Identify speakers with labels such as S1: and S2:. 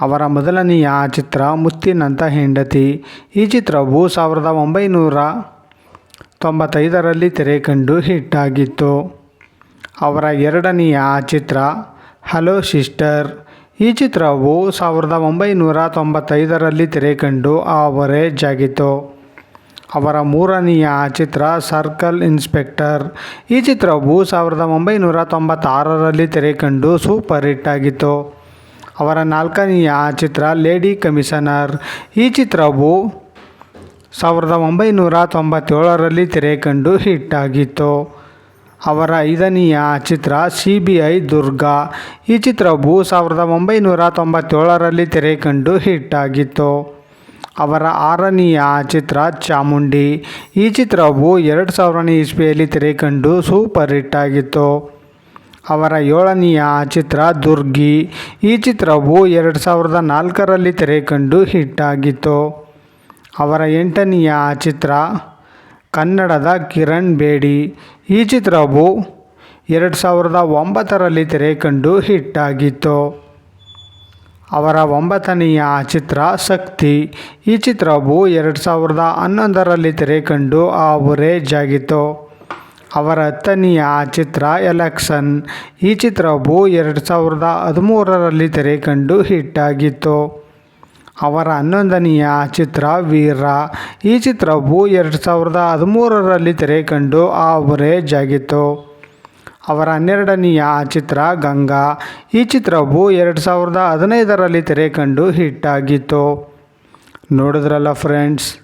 S1: ಅವರ ಮೊದಲನೆಯ ಚಿತ್ರ ಮುತ್ತಿನಂತ ಹೆಂಡತಿ. ಈ ಚಿತ್ರವು ಸಾವಿರದ ಒಂಬೈನೂರ ತೊಂಬತ್ತೈದರಲ್ಲಿ ತೆರೆ ಕಂಡು ಹಿಟ್ಟಾಗಿತ್ತು ಅವರ ಎರಡನೆಯ ಚಿತ್ರ, ಹಲೋ ಸಿಸ್ಟರ್. ಈ ಚಿತ್ರವು ಸಾವಿರದ ಒಂಬೈನೂರ ತೊಂಬತ್ತೈದರಲ್ಲಿ ತೆರೆ ಕಂಡು ಆವರೇಜ್ ಆಗಿತ್ತು. ಅವರ ಮೂರನೆಯ ಚಿತ್ರ, ಸರ್ಕಲ್ ಇನ್ಸ್ಪೆಕ್ಟರ್. ಈ ಚಿತ್ರವು ಸಾವಿರದ ಒಂಬೈನೂರ ತೊಂಬತ್ತಾರರಲ್ಲಿ ತೆರೆ ಕಂಡು ಸೂಪರ್ ಹಿಟ್ ಆಗಿತ್ತು. ಅವರ ನಾಲ್ಕನೆಯ ಚಿತ್ರ ಲೇಡಿ ಕಮಿಷನರ್. ಈ ಚಿತ್ರವು ಸಾವಿರದ ಒಂಬೈನೂರ ತೊಂಬತ್ತೇಳರಲ್ಲಿ ತೆರೆ ಕಂಡು ಹಿಟ್ಟಾಗಿತ್ತು ಅವರ ಐದನೆಯ ಚಿತ್ರ ಸಿ ಬಿ ಐ ದುರ್ಗಾ. ಈ ಚಿತ್ರವು ಸಾವಿರದ ಒಂಬೈನೂರ ತೊಂಬತ್ತೇಳರಲ್ಲಿ ತೆರೆ ಕಂಡು ಹಿಟ್ಟಾಗಿತ್ತು ಅವರ ಆರನೆಯ ಚಿತ್ರ ಚಾಮುಂಡಿ. ಈ ಚಿತ್ರವು ಎರಡು ಸಾವಿರನೇ ಇಸ್ವಿಯಲ್ಲಿ ತೆರೆ ಕಂಡು ಸೂಪರ್ ಹಿಟ್ಟಾಗಿತ್ತು ಅವರ ಏಳನೆಯ ಚಿತ್ರ ದುರ್ಗಿ. ಈ ಚಿತ್ರವು ಎರಡು ಸಾವಿರದ ನಾಲ್ಕರಲ್ಲಿ ತೆರೆ ಕಂಡು ಹಿಟ್ಟಾಗಿತ್ತು ಅವರ ಎಂಟನೆಯ ಚಿತ್ರ ಕನ್ನಡದ ಕಿರಣ್ ಬೇಡಿ. ಈ ಚಿತ್ರವು ಎರಡು ಸಾವಿರದ ಒಂಬತ್ತರಲ್ಲಿ ತೆರೆ ಕಂಡು ಹಿಟ್ಟಾಗಿತ್ತು ಅವರ ಒಂಬತ್ತನೆಯ ಚಿತ್ರ ಶಕ್ತಿ. ಈ ಚಿತ್ರವು ಎರಡು ಸಾವಿರದ ಹನ್ನೊಂದರಲ್ಲಿ ತೆರೆ ಕಂಡು ಆವರೇಜ್ ಆಗಿತ್ತು ಅವರ ಹತ್ತನೆಯ ಚಿತ್ರ ಎಲೆಕ್ಷನ್ ಈ ಚಿತ್ರವು ಎರಡು ಸಾವಿರದ ಹದಿಮೂರರಲ್ಲಿ ತೆರೆ ಕಂಡು ಹಿಟ್ಟಾಗಿತ್ತು ಅವರ ಹನ್ನೊಂದನೆಯ ಚಿತ್ರ ವೀರ. ಈ ಚಿತ್ರವು ಎರಡು ಸಾವಿರದ ಹದಿಮೂರರಲ್ಲಿ ತೆರೆ ಕಂಡು ಆವರೇಜ್ ಆಗಿತ್ತು. ಅವರ ಹನ್ನೆರಡನೆಯ ಚಿತ್ರ ಗಂಗಾ. ಈ ಚಿತ್ರವು ಎರಡು ಸಾವಿರದ ಹದಿನೈದರಲ್ಲಿ ತೆರೆ ಕಂಡು ಹಿಟ್ಟಾಗಿತ್ತು ನೋಡಿದ್ರಲ್ಲ ಫ್ರೆಂಡ್ಸ್